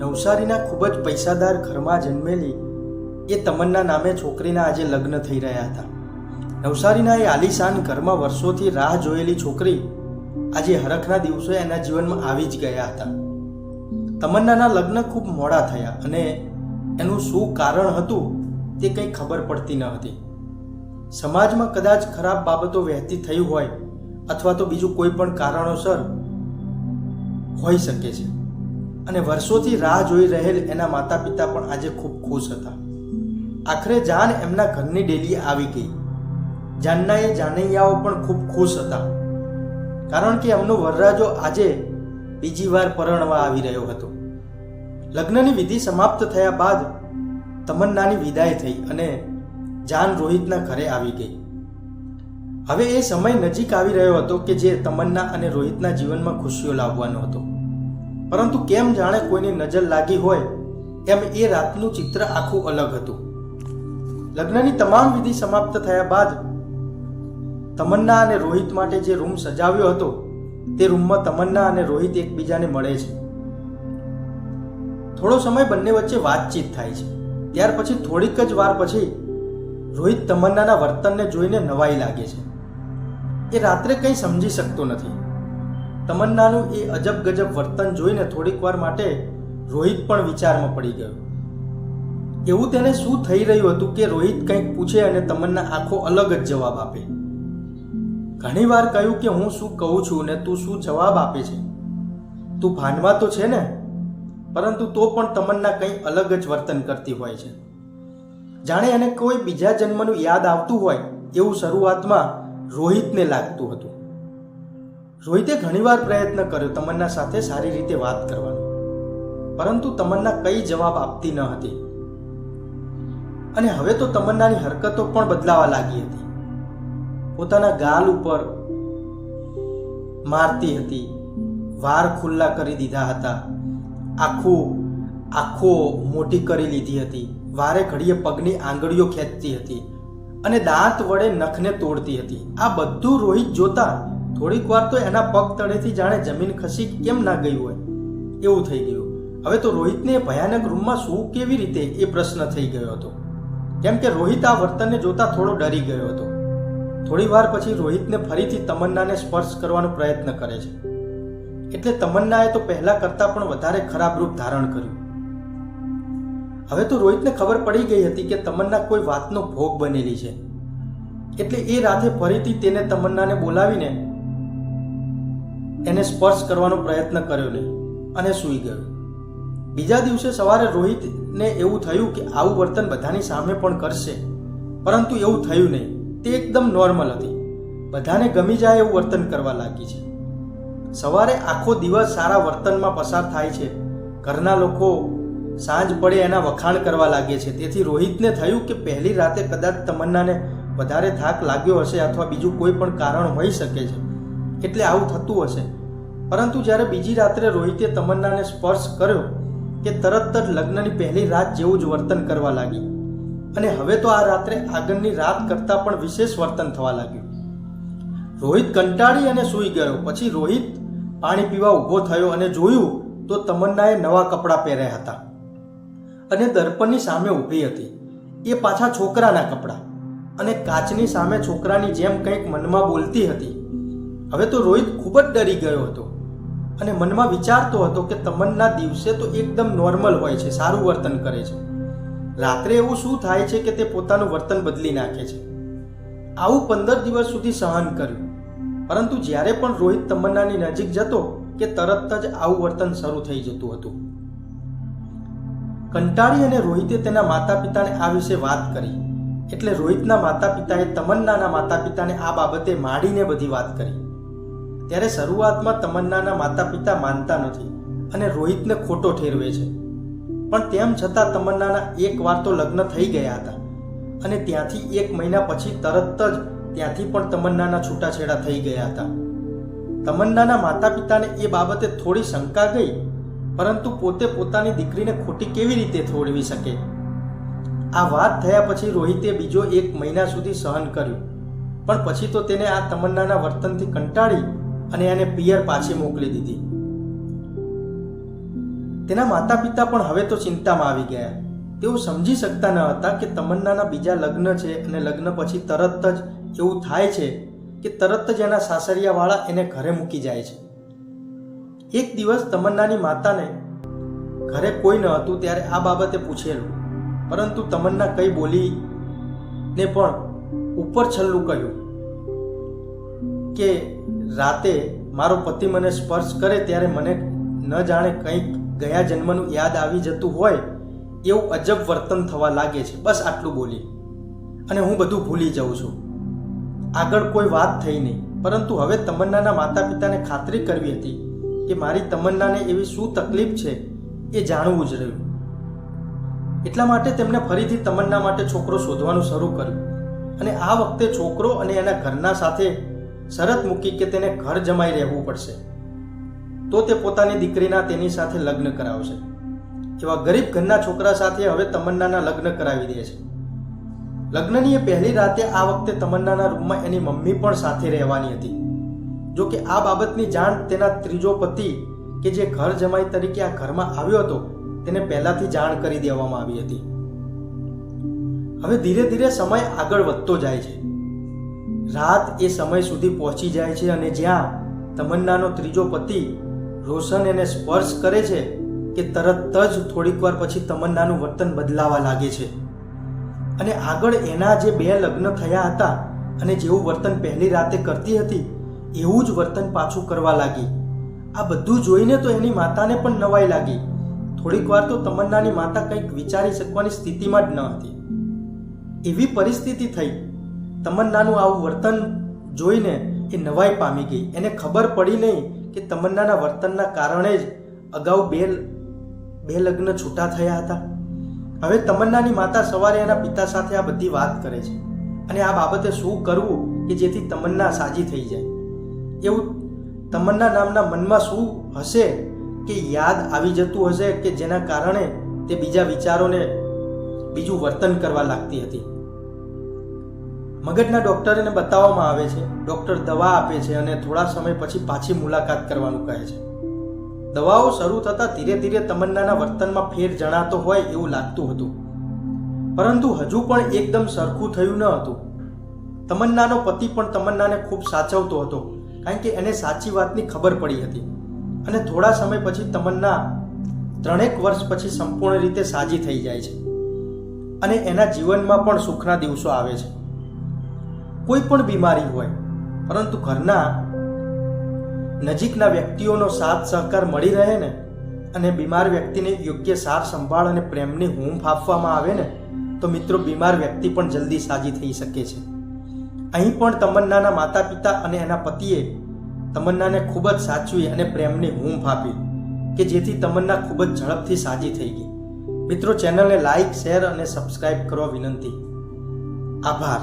નવસારીના ખૂબ જ પૈસાદાર ઘરમાં જન્મેલી એ તમન્ના નામે છોકરીના આજે લગ્ન થઈ રહ્યા હતા. નવસારીના એ આલિશાન ઘરમાં વર્ષોથી રાહ જોયેલી છોકરી આજે હરખના દિવસો એના જીવનમાં આવી જ ગયા હતા. તમન્નાના લગ્ન ખૂબ મોડા થયા અને એનું શું કારણ હતું તે કંઈ ખબર પડતી ન હતી. સમાજમાં કદાચ ખરાબ બાબતો વહેતી થઈ હોય અથવા તો બીજું કોઈ પણ કારણોસર હોઈ શકે છે. અને વર્ષોથી રાહ જોઈ રહેલ એના માતા પિતા પણ આજે ખૂબ ખુશ હતા. આખરે જાન એમના ઘરની ડેલી આવી ગઈ. જાનના એ જાનૈયાઓ પણ ખૂબ ખુશ હતા. કારણ કે એમનો વરરાજો આજે બીજી વાર પરણવા આવી રહ્યો હતો. લગ્નની વિધિ સમાપ્ત થયા બાદ તમન્નાની વિદાય થઈ અને જાન રોહિતના ઘરે આવી ગઈ. હવે એ સમય નજીક આવી રહ્યો હતો કે જે તમન્ના અને રોહિતના જીવનમાં ખુશીઓ લાવવાનો હતો. પરંતુ કેમ જાણે કોઈની નજર લાગી હોય, એમ એ રાતનું ચિત્ર આખું અલગ હતું. લગ્નની તમામ વિધિ સમાપ્ત થયા બાદ, તમન્ના અને રોહિત માટે જે રૂમ સજાવ્યો હતો, તે રૂમમાં તમન્ના અને રોહિત એકબીજાને મળે છે. થોડો સમય બંને વચ્ચે વાતચીત થાય છે. ત્યાર પછી થોડીક જ વાર પછી, રોહિત તમન્નાના વર્તનને જોઈને નવાઈ લાગે છે. એ રાત્રે કંઈ સમજી શકતો નથી. તમન્નાનું એ અજબ ગજબ વર્તન જોઈને થોડીક વાર માટે રોહિત પણ વિચારમાં પડી ગયો. એવું તેને શું થઈ રહ્યું હતું કે રોહિત કંઈક પૂછે અને તમન્ના આખો અલગ જ જવાબ આપે. ઘણીવાર કહ્યું કે હું શું કહું છું ને તું શું જવાબ આપે છે? તું ભાનમાં તો છે ને? પરંતુ તો પણ તમન્ના કંઈ અલગ જ વર્તન કરતી હોય છે. જાણે એને કોઈ બીજા જન્મનું યાદ આવતું હોય એવું શરૂઆતમાં રોહિતને લાગતું હતું. રોહિતે ઘણીવાર પ્રયત્ન કર્યો તમન્ના સાથે સારી રીતે વાત કરવાનો. પરંતુ તમન્ના કઈ જવાબ આપતી ન હતી. અને હવે તો તમન્નાની હરકતો પણ બદલાવા લાગી હતી. પોતાના ગાલ ઉપર મારતી હતી. વાર ખુલ્લા કરી દીધા હતા. આખું, આખો મોટી કરી લીધી હતી. વારે ઘડીએ પગની આંગળીઓ ખેંચતી હતી. અને દાંત વડે નખને તોડતી હતી. આ બધું રોહિત જોતા થોડીક વાર તો એના પગ તળેથી જાણે જમીન ખસી કેમ ના ગઈ હોય? એવું થઈ ગયું. હવે તો રોહિતને ભયાનક રૂમમાં શું કેવી રીતે એ પ્રશ્ન થઈ ગયો હતો? કેમ કે રોહિત આ વર્તનને જોતા થોડો ડરી ગયો હતો. થોડી વાર પછી રોહિતને ફરીથી તમન્નાને સ્પર્શ કરવાનો પ્રયત્ન કરે છે. એટલે તમન્નાએ તો પહેલા કરતાં પણ વધારે ખરાબ રૂપ ધારણ કર્યું. હવે તો રોહિતને ખબર પડી ગઈ હતી કે તમન્ના કોઈ વાતનો ભોગ બનેલી છે. એટલે એ રાતે ફરીથી તેને તમન્નાને બોલાવીને એને સ્પર્શ કરવાનો પ્રયત્ન કર્યો નહીં અને સૂઈ ગયો. બીજા દિવસે સવારે રોહિતને એવું થયું કે આવું વર્તન બધાની સામે પણ કરશે, પરંતુ એવું થયું નહીં. તે એકદમ નોર્મલ હતી. બધાને ગમી જાય એવું વર્તન કરવા લાગી છે. સવારે આખો દિવસ સારા વર્તનમાં પસાર થાય છે. ઘરના લોકો સાંજ પડે એના વખાણ કરવા લાગે છે. તેથી રોહિતને થયું કે પહેલી રાતે કદાચ તમન્નાને વધારે થાક લાગ્યો હશે અથવા બીજું કોઈ પણ કારણ હોઈ શકે છે. એટલે આવું થતું હશે. પરંતુ જ્યારે બીજી રાત્રે રોહિતે તમન્નાને સ્પર્શ કર્યો કે તરત જ લગ્નની પહેલી રાત જેવું જ વર્તન કરવા લાગી. અને હવે તો આ રાત્રે આગળની રાત કરતાં પણ વિશેષ વર્તન થવા લાગ્યું. રોહિત કંટાળી અને સૂઈ ગયો. પછી રોહિત પાણી પીવા ઊભો થયો અને જોયું તો તમન્નાએ નવા કપડાં પહેર્યા હતા. અને દર્પણની સામે ઊભી હતી. એ પાછા છોકરાના કપડાં. અને કાચની સામે છોકરાની જેમ કંઈક મનમાં બોલતી હતી. હવે તો રોહિત ખૂબ જ ડરી ગયો હતો અને મનમાં વિચારતો હતો કે તમન્ના દિવસે તો એકદમ નોર્મલ હોય છે, સારું વર્તન કરે છે. રાત્રે એવું શું થાય છે કે તે પોતાનું વર્તન બદલી નાખે છે? આવું પંદર દિવસ સુધી સહન કર્યું. પરંતુ જ્યારે પણ રોહિત તમન્નાની નજીક જતો કે તરત જ આવું વર્તન શરૂ થઈ જતું હતું. કંટાળી અને રોહિતે તેના માતા પિતાને આ વિશે વાત કરી. એટલે રોહિતના માતા પિતાએ તમન્નાના માતા પિતાને આ બાબતે માંડીને બધી વાત કરી. ત્યારે શરૂઆતમાં તમન્નાના માતા પિતા માનતા નથી અને રોહિતને ખોટો ઠેરવે છે. પણ તેમ છતાં તમન્નાના એક વાર તો લગ્ન થઈ ગયા હતા અને ત્યાંથી એક મહિના પછી તરત જ ત્યાંથી પણ તમન્નાના છૂટાછેડા થઈ ગયા હતા. તમન્નાના માતા પિતાને એ બાબતે થોડી શંકા ગઈ, પરંતુ પોતે પોતાની દીકરીને ખોટી કેવી રીતે થોડવી શકે? આ વાત થયા પછી રોહિતે બીજો એક મહિના સુધી સહન કર્યું, પણ પછી તો તેને આ તમન્નાના વર્તનથી કંટાળી અને એને પિયર પાછી મોકલી દીધી. તેના માતા પિતા પણ હવે તો ચિંતામાં આવી ગયા. તેઓ સમજી શકતા ન હતા કે તમન્નાના બીજા લગ્ન છે અને લગ્ન પછી તરત જ એવું થાય છે કે તરત જ એના સાસરિયાવાળા એને ઘરે મૂકી જાય છે. એક દિવસ તમન્નાની માતાને ઘરે કોઈ ન હતું ત્યારે આ બાબતે પૂછેલું. પરંતુ તમન્ના કઈ બોલી ને પણ ઉપર છલ્લું કહ્યું કે રાતે મારો પતિ મને સ્પર્શ કરે ત્યારે મને ન જાણે કંઈક ગયા જન્મનું યાદ આવી જતું હોય એવું અજબ વર્તન થવા લાગે છે. બસ આટલું બોલી. અને હું બધું ભૂલી જાઉં છું. આગળ કોઈ વાત થઈ નહીં. પરંતુ હવે તમન્નાના માતા પિતાને ખાતરી કરવી હતી કે મારી તમન્નાને એવી શું તકલીફ છે એ જાણવું જ રહ્યું. એટલા માટે તેમણે ફરીથી તમન્ના માટે છોકરો શોધવાનું શરૂ કર્યું. અને આ વખતે છોકરો અને એના ઘરના સાથે શરત મૂકી કે તેને ઘર જમાઈ રહેવું પડશે. તો તે પોતાની દીકરીના તેની સાથે લગ્ન કરાવશે. એવા ગરીબ ઘરના છોકરા સાથે હવે તમન્નાના લગ્ન કરાવી દે છે. લગ્નની એ પહેલી રાતે આ વખતે તમન્નાના રૂમમાં એની મમ્મી પણ સાથે રહેવાની હતી. જો કે આ બાબતની જાણ તેના ત્રીજો પતિ કે જે ઘર જમાઈ તરીકે આ ઘરમાં આવ્યો હતો, તેને પહેલાથી જાણ કરી દેવામાં આવી હતી. હવે ધીરે ધીરે સમય આગળ વધતો જાય છે. રાત એ સમય સુધી પહોંચી જાય છે અને જ્યાં તમન્નાનો ત્રીજો પતિ રોશન એને સ્પર્શ કરે છે કે તરત જ થોડીક વાર પછી તમન્નાનું વર્તન બદલાવા લાગે છે. અને આગળ એના જે બે લગ્ન થયા હતા અને જેવું વર્તન પહેલી રાતે કરતી હતી, એવું જ વર્તન પાછું કરવા લાગી. આ બધું જોઈને તો એની માતાને પણ નવાઈ લાગી. થોડીક વાર તો તમન્નાની માતા કંઈક વિચારી શકવાની સ્થિતિમાં જ ન હતી. એવી પરિસ્થિતિ થઈ તમન્નાનું આવું વર્તન જોઈને એ નવાઈ પામી ગઈ. એને ખબર પડી નહીં કે તમન્નાના વર્તનના કારણે જ અગાઉ બે બે લગ્ન છૂટા થયા હતા. હવે તમન્નાની માતા સવારે એના પિતા સાથે આ બધી વાત કરે છે અને આ બાબતે શું કરવું કે જેથી તમન્ના સાજી થઈ જાય. એવું તમન્ના નામના મનમાં શું હશે કે યાદ આવી જતું હશે કે જેના કારણે તે બીજા વિચારોને બીજું વર્તન કરવા લાગતી હતી? મગજના ડોક્ટરને બતાવવામાં આવે છે, ડોક્ટર દવા આપે છે અને થોડા સમય પછી પાછી મુલાકાત કરવાનું કહે છે. દવાઓ શરૂ થતાં ધીરે ધીરે તમન્નાના વર્તનમાં ફેર જણાતો હોય એવું લાગતું હતું. પરંતુ હજુ પણ એકદમ સરખું થયું ન હતું. તમન્નાનો પતિ પણ તમન્નાને ખૂબ સાચવતો હતો, કારણ કે એને સાચી વાતની ખબર પડી હતી. અને થોડા સમય પછી તમન્ના ત્રણેક વર્ષ પછી સંપૂર્ણ રીતે સાજી થઈ જાય છે. અને એના જીવનમાં પણ સુખના દિવસો આવે છે. કોઈ પણ બીમારી હોય, પરંતુ ઘરના નજીકના વ્યક્તિઓનો સાથ સહકાર મળી રહે ને અને બીમાર વ્યક્તિને યોગ્ય સાર સંભાળ અને પ્રેમની હૂંફ આપવામાં આવે ને, તો મિત્રો બીમાર વ્યક્તિ પણ જલ્દી સાજી થઈ શકે છે. અહીં પણ તમન્નાના માતા પિતા અને એના પતિએ તમન્નાને ખૂબ જ સાચવી અને પ્રેમની હૂંફ આપી, કે જેથી તમન્ના ખૂબ જ ઝડપથી સાજી થઈ ગઈ. મિત્રો ચેનલને લાઈક, શેર અને સબસ્ક્રાઇબ કરવા વિનંતી. આભાર.